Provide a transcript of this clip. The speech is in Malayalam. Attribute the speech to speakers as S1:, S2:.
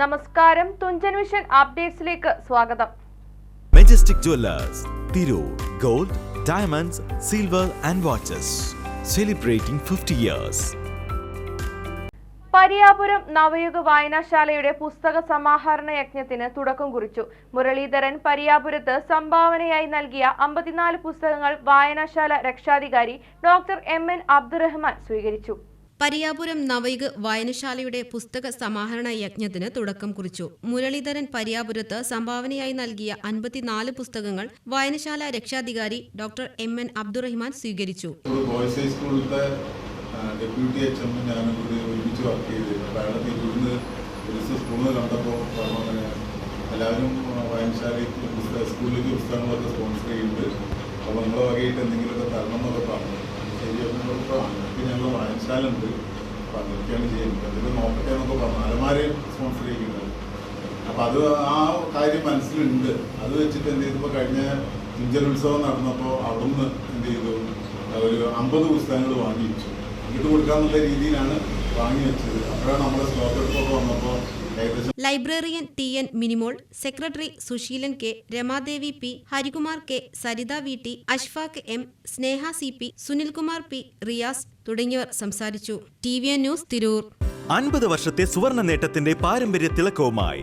S1: നമസ്കാരം. തുഞ്ചൻ മിഷൻ അപ്ഡേറ്റ്സിലേക്ക് സ്വാഗതം.
S2: Majestic Jewellers Tirur gold diamonds silver and watches celebrating fifty years
S1: Pariyapuram നവയുഗ വായനാശാലയുടെ പുസ്തക സമാഹരണ യജ്ഞത്തിന് തുടക്കം കുറിച്ചു. മുരളീധരൻ പരിയാപുരത്ത് സംഭാവനയായി നൽകിയ അമ്പത്തിനാല് പുസ്തകങ്ങൾ വായനാശാല രക്ഷാധികാരി ഡോക്ടർ എം എൻ അബ്ദുറഹ്മാൻ സ്വീകരിച്ചു.
S3: പരിയാപുരം നവൈക് വായനശാലയുടെ പുസ്തക സമാഹരണ യജ്ഞത്തിന് തുടക്കം കുറിച്ചു. മുരളീധരൻ പരിയാപുരത്ത് സംഭാവനയായി നൽകിയ അൻപത്തിനാല് പുസ്തകങ്ങൾ വായനശാല രക്ഷാധികാരി ഡോക്ടർ എം. എൻ. അബ്ദുറഹിമാൻ സ്വീകരിച്ചു.
S4: ബോയ്സ് ഡെപ്യൂട്ടി എച്ച് എം ഞാനും കൂടി ഒരുമിച്ച് വർക്ക് ചെയ്തിരുന്നു. അപ്പോൾ ഇവിടുന്ന് ഒരു ദിവസം സ്കൂളിൽ കണ്ടപ്പോൾ അങ്ങനെ എല്ലാവരും വായനശാലയ്ക്ക് പുസ്തക സ്കൂളിലേക്ക് പുസ്തകങ്ങളൊക്കെ സ്പോൺസർ ചെയ്യുന്നുണ്ട്. അപ്പോൾ നമ്മളെ വകയായിട്ട് എന്തെങ്കിലുമൊക്കെ തരണം എന്നൊക്കെ പറഞ്ഞു. ഉണ്ട് അപ്പോൾ അതൊക്കെയാണ് ചെയ്യുന്നത്. അതിൽ നോക്കട്ടെ എന്നൊക്കെ പറഞ്ഞു. അലമാരെ സ്പോൺസർ ചെയ്യുന്നത് അപ്പം അത് ആ കാര്യം മനസ്സിലുണ്ട്. അത് വെച്ചിട്ട് എന്ത് ചെയ്തപ്പോൾ കഴിഞ്ഞ തുഞ്ചൽ ഉത്സവം നടന്നപ്പോൾ അവിടുന്ന് എന്ത് ചെയ്തു? ഒരു അമ്പത് പുസ്തകങ്ങൾ വാങ്ങി വെച്ചു. ഇത് കൊടുക്കാന്നുള്ള രീതിയിലാണ് വാങ്ങി വെച്ചത്. അപ്പോഴാണ് നമ്മുടെ സ്റ്റോക്ക് എടുപ്പൊക്കെ വന്നപ്പോൾ
S3: librarian T N Minimol secretary Susheelan K Ramadevi P Harikumar K Saritha V T Ashfaq M Sneha C P Sunilkumar P Riyas തുടങ്ങിയവർ സംസാരിച്ചു. T V N news Tirur.
S2: അൻപത് വർഷത്തെ സുവർണ നേട്ടത്തിന്റെ പാരമ്പര്യ തിളക്കവുമായി